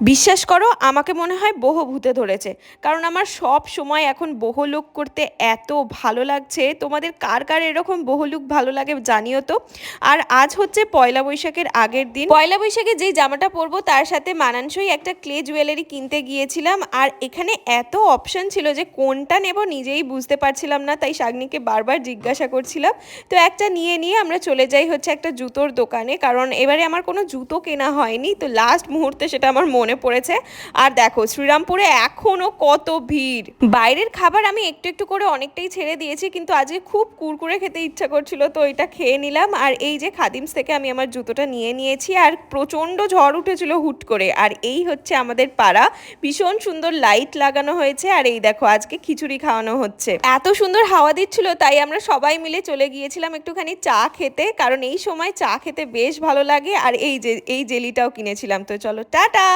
বিশ্বাস করো, আমাকে মনে হয় বহু ভূতে ধরেছে। কারণ আমার সব সময় এখন বহু লুক করতে এত ভালো লাগছে। তোমাদের কার কার এরকম বহু লুক ভালো লাগে জানিও তো। আর আজ হচ্ছে পয়লা বৈশাখের আগের দিন। পয়লা বৈশাখে যেই জামাটা পরবো, তার সাথে মানানসই একটা ক্লে জুয়েলারি কিনতে গিয়েছিলাম। আর এখানে এত অপশন ছিল যে কোনটা নেব নিজেই বুঝতে পারছিলাম না, তাই শাগনিকে বারবার জিজ্ঞাসা করছিলাম। তো একটা নিয়ে নিয়ে আমরা চলে যাই হচ্ছে একটা জুতোর দোকানে। কারণ এবারে আমার কোনো জুতো কেনা হয়নি। তো লাস্ট মুহূর্তে সেটা আমার মনে পড়েছে। আর দেখো, শ্রীরামপুরে এখনও কত ভিড়। বাইরের খাবার আমি একটু একটু করে অনেকটাই ছেড়ে দিয়েছি, কিন্তু আজকে খুব কুরকুরে খেতে ইচ্ছা করছিল, তো এটা খেয়ে নিলাম। আর এই যে খাদিমস থেকে আমি আমার জুতোটা নিয়ে নিয়েছি, আর প্রচণ্ড ঝড় উঠেছিল হুট করে। আর এই হচ্ছে আমাদের পাড়া। ভীষণ সুন্দর লাইট লাগানো হয়েছে, আর এই দেখো, আজকে খিচুড়ি খাওয়ানো হচ্ছে। এত সুন্দর হাওয়া দিচ্ছিল, তাই আমরা সবাই মিলে চলে গিয়েছিলাম একটুখানি চা খেতে, কারণ এই সময় চা খেতে বেশ ভালো লাগে। আর এই যে, এই জেলিটাও কিনেছিলাম, তো চলো, টাটা!